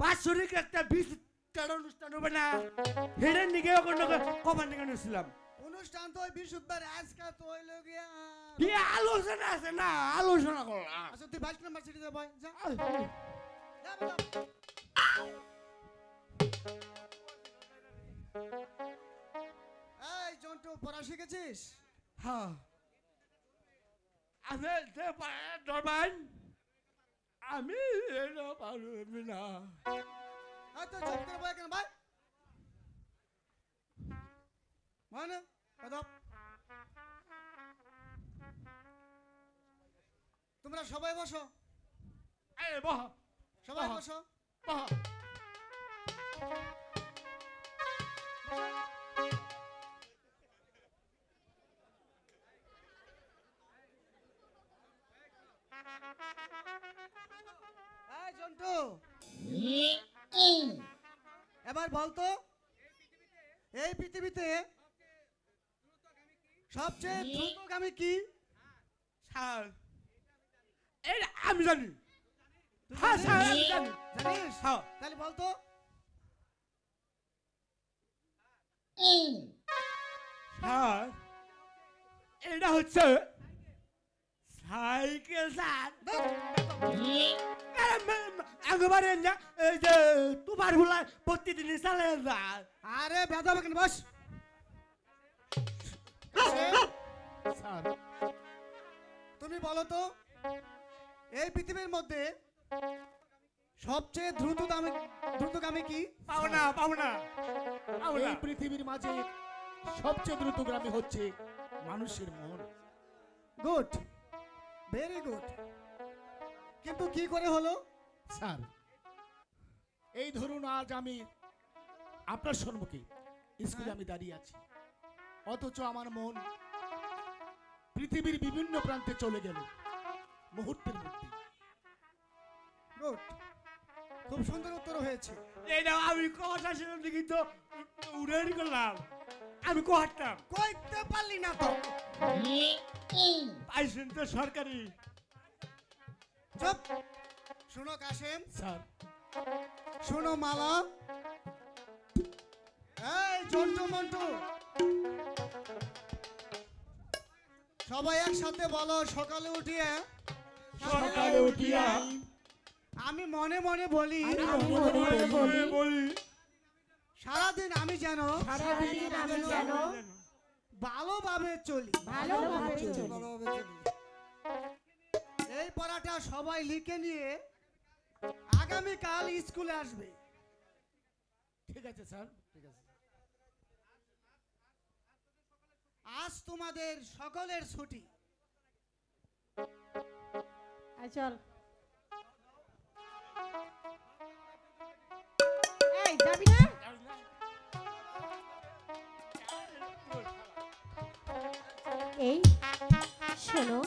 বাৎসরিক একটা বিশ তেরো অনুষ্ঠান হবে না? হেডের নিগে কবার নিগে নিয়েছিলাম। অনুষ্ঠান তো ওই বৃহস্পতিবার আজকে তো হইল গিয়া। আলোচনা আছে? না আলোচনা করলাম। আচ্ছা তুই বাইশ নম্বর সিটিতে বয় যা। এই জন্টু পড়া শিখেছিস? হ্যাঁ। আমি ধরবেন আমি এটা পারবি না। চুপ করে কেন ভাই? ভয় না তোমরা সবাই বসো। এ বহ। সবাই। বসো। বহ। জন্টু এবার বলতো এই পৃথিবীতে সবচেয়ে দ্রুতগামী কি? এটা আমি জানি। হ্যাঁ স্যার আমি জানি। জানিস? হ্যাঁ। তাহলে বলতো স্যার এটা হচ্ছে সাইকেল স্যার। না এই যে তোমারগুলা প্রতিদিন চালে স্যার আরে বেদব কেন বস? তুমি বলো তো এই পৃথিবীর মধ্যে সবচেয়ে দ্রুতগামী দ্রুতগামী কি? পাও না পাও না পাও না এই পৃথিবীর মাঝে সবচেয়ে দ্রুতগ্রামী হচ্ছে মানুষের মন। Good very good. কিন্তু কি করে হলো? স্যার এই ধরুন আজ আমি আপনার সম্মুখে স্কুলে আমি দাঁড়িয়ে আছি। অথচ আমার মন পৃথিবীর বিভিন্ন প্রান্তে চলে গেল মুহূর্তের মধ্যে। খুব সুন্দর উত্তর হয়েছে। এটা আমি কথা ছিলাম দেখি তো উড়ে করলাম। আমি কইতে পারলি না তো। পাইছেন তো সরকারি। চুপ। শোনো কাশেম। স্যার। শোনো মালা। এই জন্টু মন্টু। সবাই একসাথে বলো সকালে উঠিয়ে। সকালে উঠিয়া। আমি মনে মনে বলি আমি মনে মনে বলি, বলি। সারাদিন আমি যেন সারাদিন আমি যেন ভালোভাবে চলি। ভালোভাবে চলি। ভালোভাবে চলি। এই পড়াটা সবাই লিখে নিয়ে আগামীকাল স্কুলে আসবে। ঠিক আছে, স্যার? ঠিক আছে। আজ তোমাদের সকলের ছুটি। চল। এই, শোনো।